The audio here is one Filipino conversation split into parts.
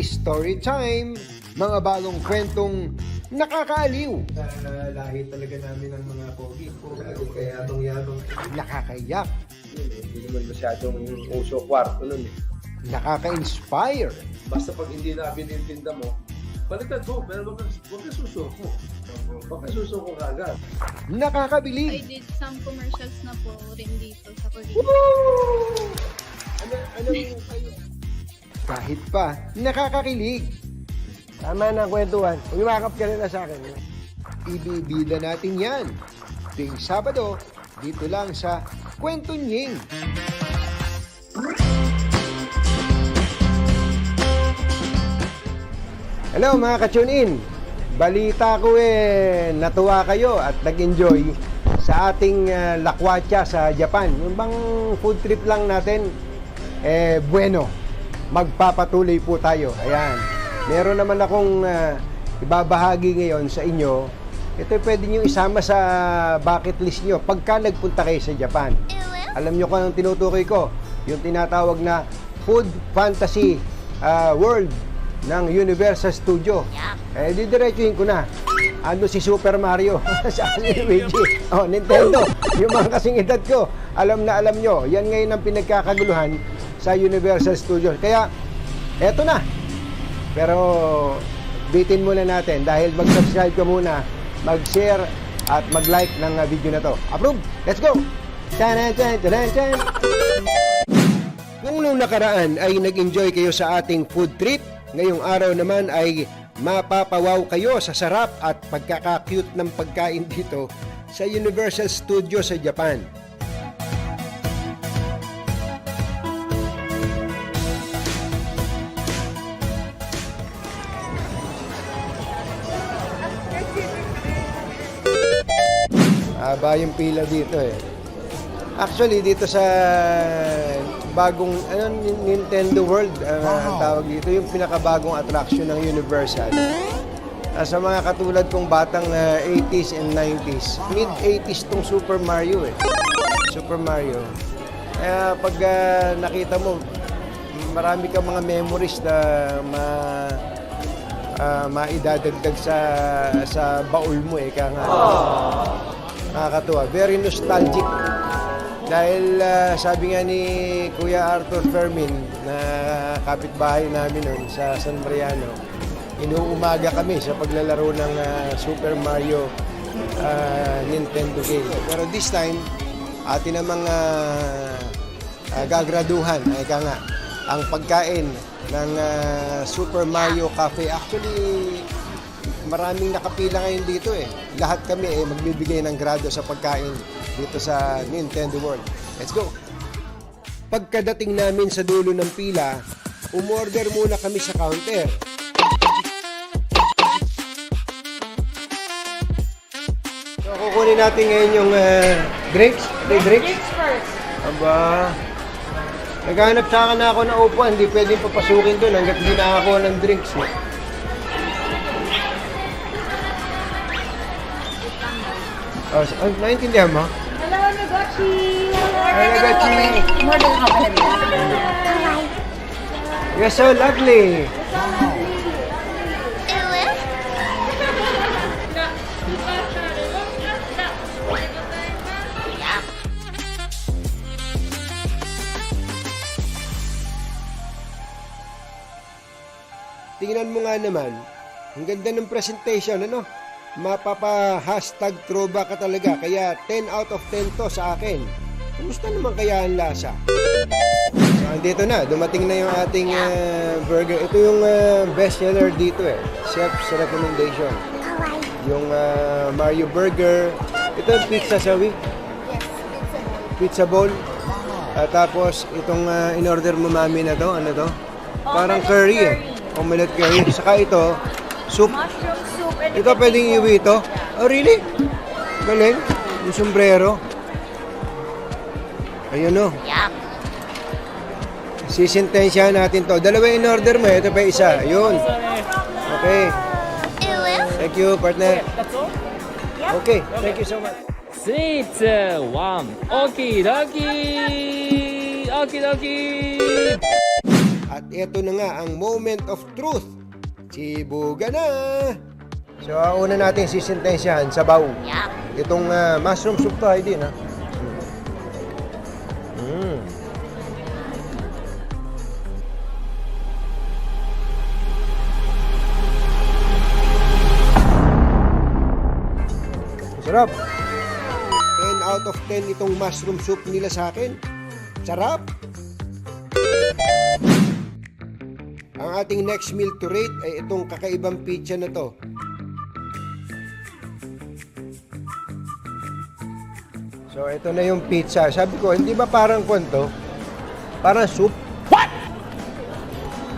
Story time! Mga bagong kwentong nakakaaliw, Sa lahi talaga namin ng mga pogi. Kaya yabang nakakayak, Hindi naman masyadong uso kwarto nun eh. nakaka-inspire, Basta pag hindi na binintinda mo, baliktad mo, pero wag ka- wag ka susuko. Wag ka susuko kagad. I nakakabilib, did some commercials na po rin dito sa Korea. Ano, anong kayo? Kahit pa nakakakilig. Tama na kwentuhan. Umiwakap ka na sa akin. Ibibida natin yan. Tuwing Sabado, dito lang sa Kwento Nying. Hello mga ka-tune in. Balita ko eh, natuwa kayo at nag-enjoy sa ating uh, lakwatsa sa Japan. Yung bang food trip lang natin, eh, bueno. Magpapatuloy po tayo. Ayan. Meron naman akong ah, ibabahagi ngayon sa inyo. Ito pwede nyo isama sa bucket list nyo pagka nagpunta kayo sa Japan. Alam nyo kung anong tinutukoy ko? Yung tinatawag na Food Fantasy ah, World ng Universal Studio. Eh, didiretsuhin ko na. Ano si Super Mario sa ni Luigi. Oh, Nintendo. Yung mga kasing edad ko, alam na alam nyo. Yan ngayon ang pinagkakaguluhan sa Universal Studios. Kaya, eto na. Pero, bitin muna natin dahil mag-subscribe ka muna, mag-share at mag-like ng uh, video na to. Approve! Let's go! Tanan, tanan, tanan, tanan. Kung nung nakaraan ay nag-enjoy kayo sa ating food trip, ngayong araw naman ay mapapawaw kayo sa sarap at pagkaka-cute ng pagkain dito sa Universal Studio sa Japan. Haba yung pila dito eh. Actually, dito sa bagong ano, Nin- Nintendo World, ang ang tawag dito, yung pinakabagong attraction ng Universal. Ah, sa mga katulad kong batang ah, 80s and 90s, mid-80s tong Super Mario eh. Super Mario. Kaya pag ah, nakita mo, marami kang mga memories na ma ah, maidadagdag sa sa baul mo eh. Kaya nga, Nakakatuwa. Very nostalgic. Dahil ah, sabi nga ni Kuya Arthur Fermin na kapitbahay namin noon sa San Mariano, inuumaga kami sa paglalaro ng ah, Super Mario ah, Nintendo game. Pero this time, atin namang uh, gagraduhan, ay ka nga, ang pagkain ng ah, Super Mario Cafe. Actually, maraming nakapila ngayon dito eh. Lahat kami eh magbibigay ng grado sa pagkain dito sa Nintendo World. Let's go! Pagkadating namin sa dulo ng pila, umorder muna kami sa counter. So, kukunin natin ngayon yung ah, drinks. May drinks? Drinks first. Aba. Naghanap sa akin na ako ng upuan. Hindi pwedeng papasukin doon hanggat hindi nakakuha ng drinks. Eh. Oh, s- ay, naintindihan mo? Hello, Nagachi! Ay, Nagachi! Model ka pala dito. You're so lovely! Tingnan mo nga naman, ang ganda ng presentation, ano? Mapapa-hashtag throwback ka talaga, kaya 10 out of 10 to sa akin. Kumusta naman kaya ang lasa? So, andito na, dumating na yung ating ah, burger. Ito yung ah, best seller dito eh. Chef's recommendation. Yung ah, Mario Burger. Ito yung pizza sawi. Pizza bowl. At tapos, itong ah, in-order mo mami na to, ano to? Parang curry eh. Omelette curry. Saka ito, soup. Mushroom ikaw pwedeng iuwi ito? Oh, really? Galing. Yung sombrero. Ayun o. Yuck. Sisintensya natin to. Dalawa in order mo. Ito pa isa. Yun. Okay. Thank you, partner. Okay. Thank you so much. Six, one. Okie dokie. Okie dokie. At ito na nga ang moment of truth. Sibuga na! So, una natin sisintensyahan, sabaw. Itong ah, mushroom soup to, din, ha? Mm. Sarap! 10 out of 10 itong mushroom soup nila sa akin. Sarap! Ang ating next meal to rate ay itong kakaibang pizza na to. So, ito na yung pizza. Sabi ko, hindi ba parang kwento? Parang soup? What?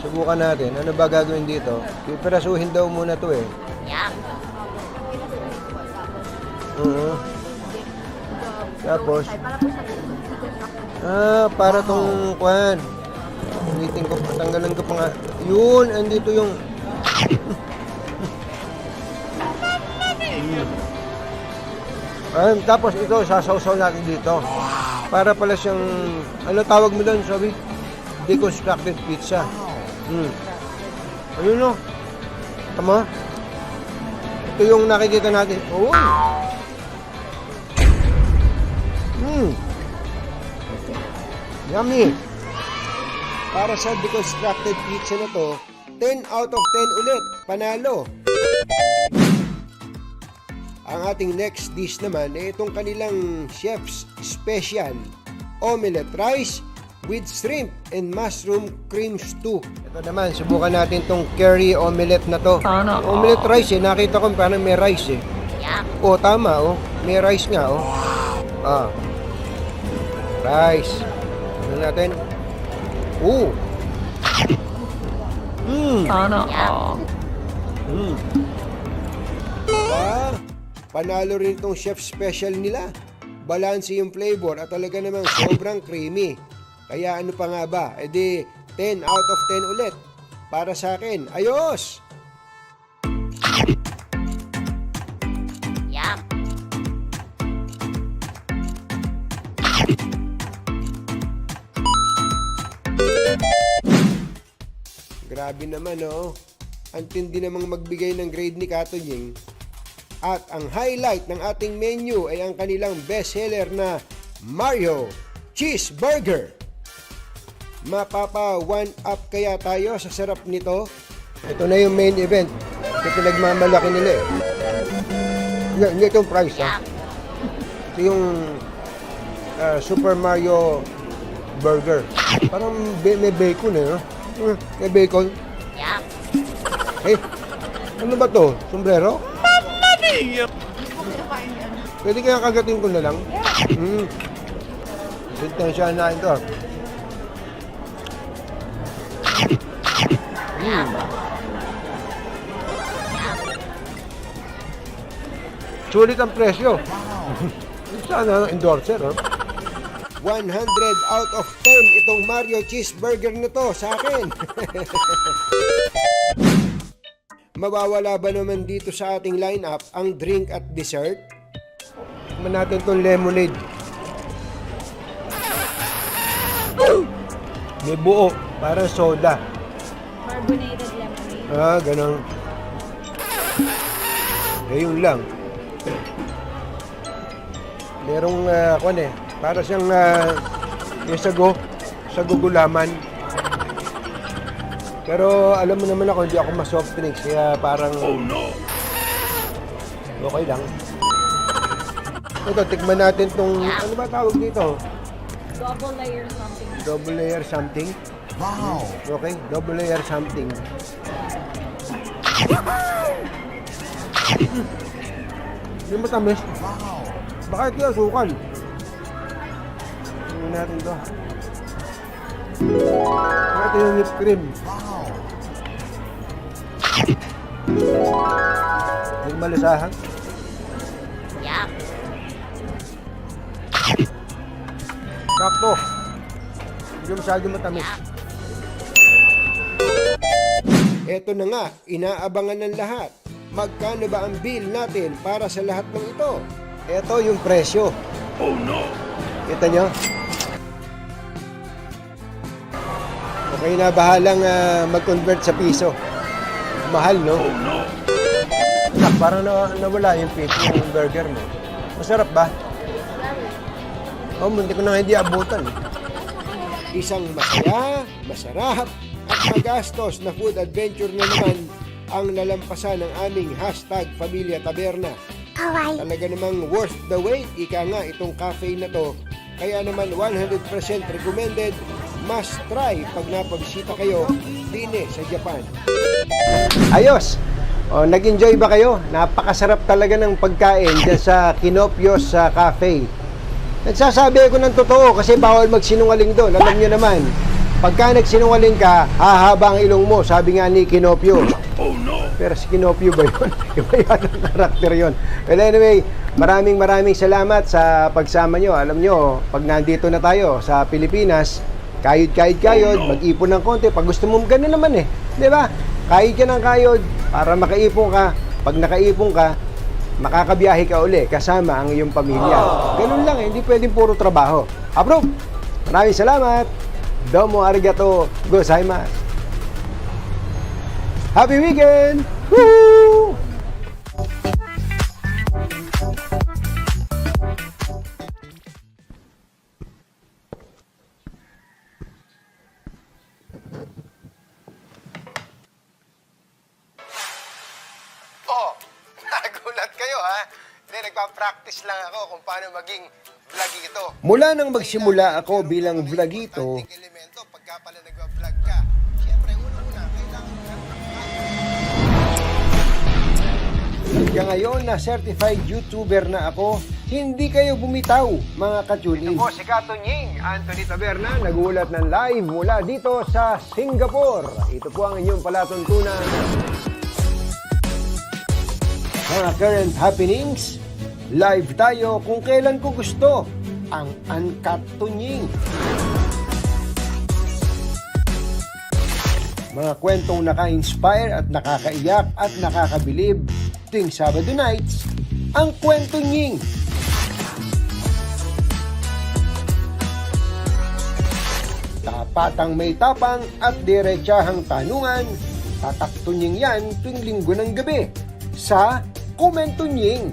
Subukan natin. Ano ba gagawin dito? Pipirasuhin daw muna to eh. Oo. Tapos, ah, para tong kwan. Ulitin ko, tanggalan ko pa nga. Yun, andito yung... Ah, tapos ito, sasawsaw natin dito. Para pala siyang, ano tawag mo doon, sabi? Deconstructed pizza. Hmm. Ayun no. Tama? Ito yung nakikita natin. Oh. Hmm. Yummy. Para sa deconstructed pizza na to, 10 out of 10 ulit. Panalo. Ang ating next dish naman ay itong kanilang chef's special omelette rice with shrimp and mushroom cream stew. Ito naman, subukan natin tong curry omelette na to. Omelette rice eh, nakita ko parang may rice eh. Oh, tama oh. May rice nga oh. Ah. Rice. Ano natin? Oh. Mm. Mm. Ah, panalo rin itong chef special nila. Balanse yung flavor at talaga namang sobrang creamy. Kaya ano pa nga ba? E di 10 out of 10 ulit. Para sa akin, ayos! Grabe naman oh. Ang tindi namang magbigay ng grade ni Kato Ying. At ang highlight ng ating menu ay ang kanilang bestseller na Mario Cheeseburger. Mapapa one up kaya tayo sa sarap nito? Ito na yung main event. Ito pinagmamalaki nila eh. Hindi, itong price ha. Ito yung ah, Super Mario Burger. Parang may bacon eh, no? Hmm, May bacon. Eh, ano ba to? Sombrero? Pwede kaya kagatin ko na lang? Hmm. Sintensyahan natin to. Sulit ang presyo. Sana endorser, oh. 100 out of 10 itong Mario Cheeseburger na to sa akin. Mawawala ba naman dito sa ating lineup ang drink at dessert? Tikman natin itong lemonade. May buo, parang soda. Carbonated lemonade. Ah, ganun. Ngayon lang. Merong, uh, kwan eh, para siyang uh, yung sago, sago gulaman. Pero alam mo naman ako, hindi ako ma-soft drinks, kaya parang... Oh no! Okay lang. Ito, tikman natin tong, ano ba tawag dito? Double layer something. Double layer something. Wow! Okay, double layer something. Hindi matamis. Wow! Baka ito yung asukal. Tingnan natin to. Ito yung whipped cream. Wow! Hindi malisahan. Sakto. Hindi masyado matamis. Eto na nga, inaabangan ng lahat. Magkano ba ang bill natin para sa lahat ng ito? Ito yung presyo. Oh no! Kita nyo? O kayo na bahalang ah, mag-convert sa piso. Mahal, no? Ah, parang na, nawala yung piso ng burger mo. Masarap ba? Oh, munti ko na hindi abutan. Isang masaya, masarap, at magastos na food adventure na naman ang nalampasan ng aming hashtag Pamilya Taberna. Talaga namang worth the wait, ika nga itong cafe na to. Kaya naman 100% recommended, must try pag napabisita kayo dine sa Japan. Ayos! O, nag-enjoy ba kayo? Napakasarap talaga ng pagkain dyan sa Kinopios sa cafe. Nagsasabi ako ng totoo kasi bawal magsinungaling doon. Alam nyo naman, pagka nagsinungaling ka, hahaba ang ilong mo, sabi nga ni Kinopio. Pero si Kinopio ba yun? Iba yata ang karakter yun. Well, anyway, maraming maraming salamat sa pagsama nyo. Alam nyo, pag nandito na tayo sa Pilipinas, kayod-kayod kayod, mag-ipon ng konti. Pag gusto mo, ganun naman eh. Di ba? Kayod ka ng kayod para makaipon ka. Pag nakaipon ka, makakabiyahe ka uli kasama ang iyong pamilya. Ganun lang eh, hindi pwedeng puro trabaho. Approve! Maraming salamat! Domo arigato gozaimasu! Happy weekend! Woo! Ako kung paano maging vlogito. Mula nang magsimula ako bilang vlogito, elemento, pagka pala nagwa-vlog ka, syempre, una-una, kailangan ka hanggang ngayon na certified YouTuber na ako, hindi kayo bumitaw mga kachulis. Ako si Kato Nying, Anthony Taberna, nagulat ng live mula dito sa Singapore. Ito po ang inyong palatuntunan. Mga current happenings, live tayo kung kailan ko gusto ang Uncut Tunying. Mga kwentong naka-inspire at nakakaiyak at nakakabilib tuwing Sabado nights, ang Kwento Nying. Tapatang may tapang at diretsahang tanungan, tataktunying yan tuwing linggo ng gabi sa Komentunying.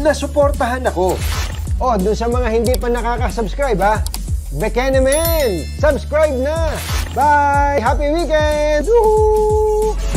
na suportahan ako. Oh, dun sa mga hindi pa nakaka-subscribe ha, Bekenemen! Subscribe na! Bye! Happy weekend! Woohoo!